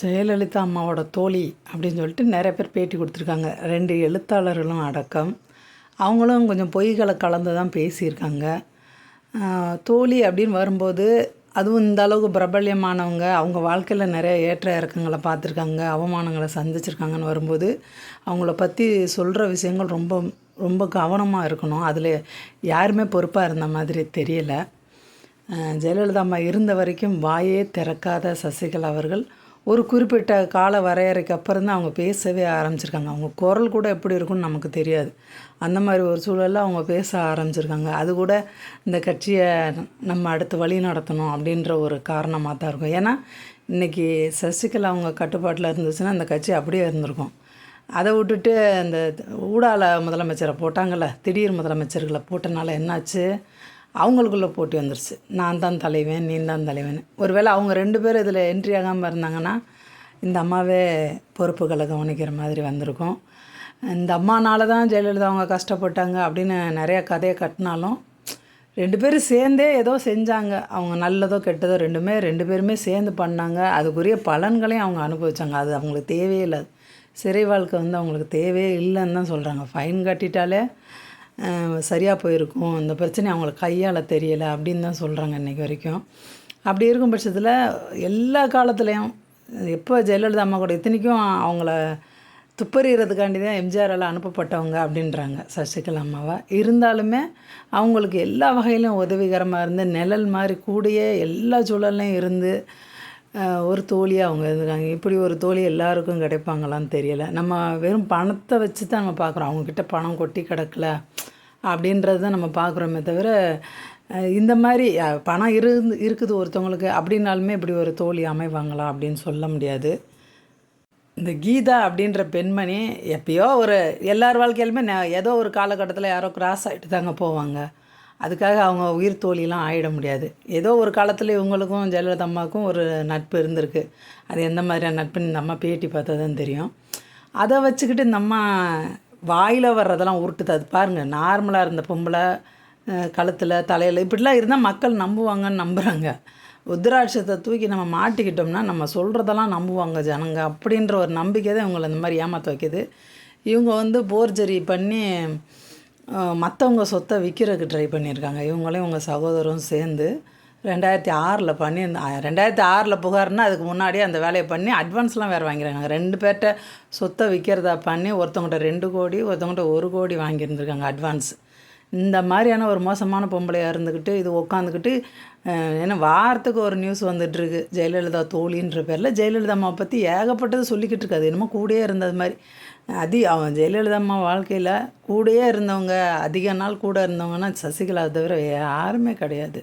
ஜெயலலிதா அம்மாவோட தோழி அப்படின்னு சொல்லிட்டு நிறைய பேர் பேட்டி கொடுத்துருக்காங்க. ரெண்டு எழுத்தாளர்களும் அடக்கம். அவங்களும் கொஞ்சம் பொய்களை கலந்து தான் பேசியிருக்காங்க. தோழி அப்படின்னு வரும்போது அதுவும் இந்த அளவுக்கு பிரபல்யமானவங்க அவங்க வாழ்க்கையில் நிறைய ஏற்ற இறக்கங்களை பார்த்துருக்காங்க அவமானங்களை சந்திச்சிருக்காங்கன்னு வரும்போது அவங்கள பற்றி சொல்கிற விஷயங்கள் ரொம்ப ரொம்ப கவனமாக இருக்கணும். அதில் யாருமே பொறுப்பாக இருந்த மாதிரி தெரியலை. ஜெயலலிதா அம்மா இருந்த வரைக்கும் வாயே திறக்காத சசிகலா அவர்கள் ஒரு குறிப்பிட்ட கால வரையறைக்கு அப்புறம் தான் அவங்க பேசவே ஆரம்பிச்சிருக்காங்க. அவங்க குரல் கூட எப்படி இருக்கும்னு நமக்கு தெரியாது. அந்த மாதிரி ஒரு சூழலில் அவங்க பேச ஆரம்பிச்சிருக்காங்க. அது கூட இந்த கட்சியை நம்ம அடுத்து வழி நடத்தணும் அப்படின்ற ஒரு காரணமாக தான் இருக்கும். ஏன்னா இன்றைக்கி சசிகலா அவங்க கட்டுப்பாட்டில் இருந்துச்சுன்னா அந்த கட்சி அப்படியே இருந்திருக்கும். அதை விட்டுட்டு அந்த ஊடால முதலமைச்சரை போட்டாங்கல்ல திடீர் முதலமைச்சர்களை போட்டனால என்னாச்சு? அவங்களுக்குள்ளே போட்டி வந்துருச்சு. நான் தான் தலைவன் நீ தான் தலைவன். ஒருவேளை அவங்க ரெண்டு பேரும் இதில் என்ட்ரி ஆகாமல் இருந்தாங்கன்னா இந்த அம்மாவே பொறுப்புகளை கவனிக்கிற மாதிரி வந்திருக்கும். இந்த அம்மானால தான் ஜெயலலிதா அவங்க கஷ்டப்பட்டாங்க அப்படின்னு நிறைய கதையை கட்டினாலும் ரெண்டு பேரும் சேர்ந்தே ஏதோ செஞ்சாங்க. அவங்க நல்லதோ கெட்டதோ ரெண்டுமே ரெண்டு பேருமே சேர்ந்து பண்ணாங்க. அதுக்குரிய பலன்களையும் அவங்க அனுபவித்தாங்க அது அவங்களுக்கு தேவையே இல்லை. சிறை வாழ்க்கை வந்து அவங்களுக்கு தேவையே இல்லைன்னு தான் சொல்கிறாங்க ஃபைன் கட்டிட்டாலே சரியாக போயிருக்கும். இந்த பிரச்சனை அவங்களுக்கு கையால் தெரியலை அப்படின்னு தான் சொல்கிறாங்க இன்றைக்கி வரைக்கும். அப்படி இருக்கும் பட்சத்தில் எல்லா காலத்துலேயும் எப்போ ஜெயலலிதா அம்மா கூட இத்தனைக்கும் அவங்கள துப்பறிகிறதுக்காண்டி தான் எம்ஜிஆரால் அனுப்பப்பட்டவங்க அப்படின்றாங்க சசிகலா அம்மாவை. இருந்தாலுமே அவங்களுக்கு எல்லா வகையிலும் உதவிகரமாக இருந்து நிழல் மாதிரி கூடயே எல்லா சூழல்லையும் இருந்து ஒரு தோழியாக அவங்க இருந்திருக்காங்க. இப்படி ஒரு தோழி எல்லாருக்கும் கிடைப்பாங்களான்னு தெரியலை. நம்ம வெறும் பணத்தை வச்சு தான் நம்ம பார்க்குறோம். அவங்கக்கிட்ட பணம் கொட்டி கிடக்கல. அப்படின்றது தான் நம்ம பார்க்குறோமே தவிர இந்த மாதிரி பணம் இருந்து இருக்குது ஒருத்தவங்களுக்கு அப்படின்னாலுமே இப்படி ஒரு தோழி அமைவாங்களா அப்படின்னு சொல்ல முடியாது. இந்த கீதா அப்படின்ற பெண்மணி எப்பயோ ஒரு எல்லார் வாழ்க்கையிலுமே ந- ஏதோ ஒரு காலகட்டத்தில் யாரோ கிராஸ் ஆகிட்டு தாங்க போவாங்க. அதுக்காக அவங்க உயிர் தோழிலாம் ஆகிட முடியாது. ஏதோ ஒரு காலத்தில் இவங்களுக்கும் ஜெயலலிதா அம்மாவுக்கும் ஒரு நட்பு இருந்திருக்கு. அது எந்த மாதிரியான நட்புன்னு இந்த அம்மா பேட்டி பார்த்தா தான் தெரியும். அதை வச்சுக்கிட்டு இந்த அம்மா வாயில் வர்றதெல்லாம் உருட்டுது. அது பாருங்கள் நார்மலாக இருந்த பொம்பளை கழுத்தில் தலையில் இப்படிலாம் இருந்தால் மக்கள் நம்புவாங்கன்னு நம்புகிறாங்க உத்ராட்சத்தை தூக்கி நம்ம மாட்டிக்கிட்டோம்னா நம்ம சொல்கிறதெல்லாம் நம்புவாங்க ஜனங்க. அப்படின்ற ஒரு நம்பிக்கை தான் இவங்களை இந்த மாதிரி ஏமாற்ற வைக்கிது. இவங்க வந்து போர்ஜரி பண்ணி மற்றவங்க சொத்தை விற்கிறதுக்கு ட்ரை பண்ணியிருக்காங்க. இவங்களையும் இவங்க சகோதரரும் சேர்ந்து ரெண்டாயிரத்தி ஆறில் பண்ணி ரெண்டாயிரத்தி ஆறில் புகார்னா அதுக்கு முன்னாடியே அந்த வேலையை பண்ணி அட்வான்ஸ்லாம் வேறு வாங்கியிருக்காங்க ரெண்டு பேர்கிட்ட சொத்தை விற்கிறதா பண்ணி ஒருத்தவங்கள்ட்ட ரெண்டு கோடி ஒருத்தவங்கள்ட்ட ஒரு கோடி வாங்கியிருந்திருக்காங்க அட்வான்ஸ் இந்த மாதிரியான ஒரு மோசமான பொம்பளையாக இருந்துக்கிட்டு இது உட்காந்துக்கிட்டு ஏன்னா வாரத்துக்கு ஒரு நியூஸ் வந்துட்டுருக்கு. ஜெயலலிதா தோழின்ற பேரில் ஜெயலலிதா அம்மாவை பற்றி ஏகப்பட்டது சொல்லிக்கிட்டு இருக்காது. என்னமோ கூடயே இருந்தது மாதிரி. அதி அவன் ஜெயலலிதா அம்மா வாழ்க்கையில் கூடயே இருந்தவங்க அதிக நாள் கூட இருந்தவங்கன்னா சசிகலா தவிர யாருமே கிடையாது.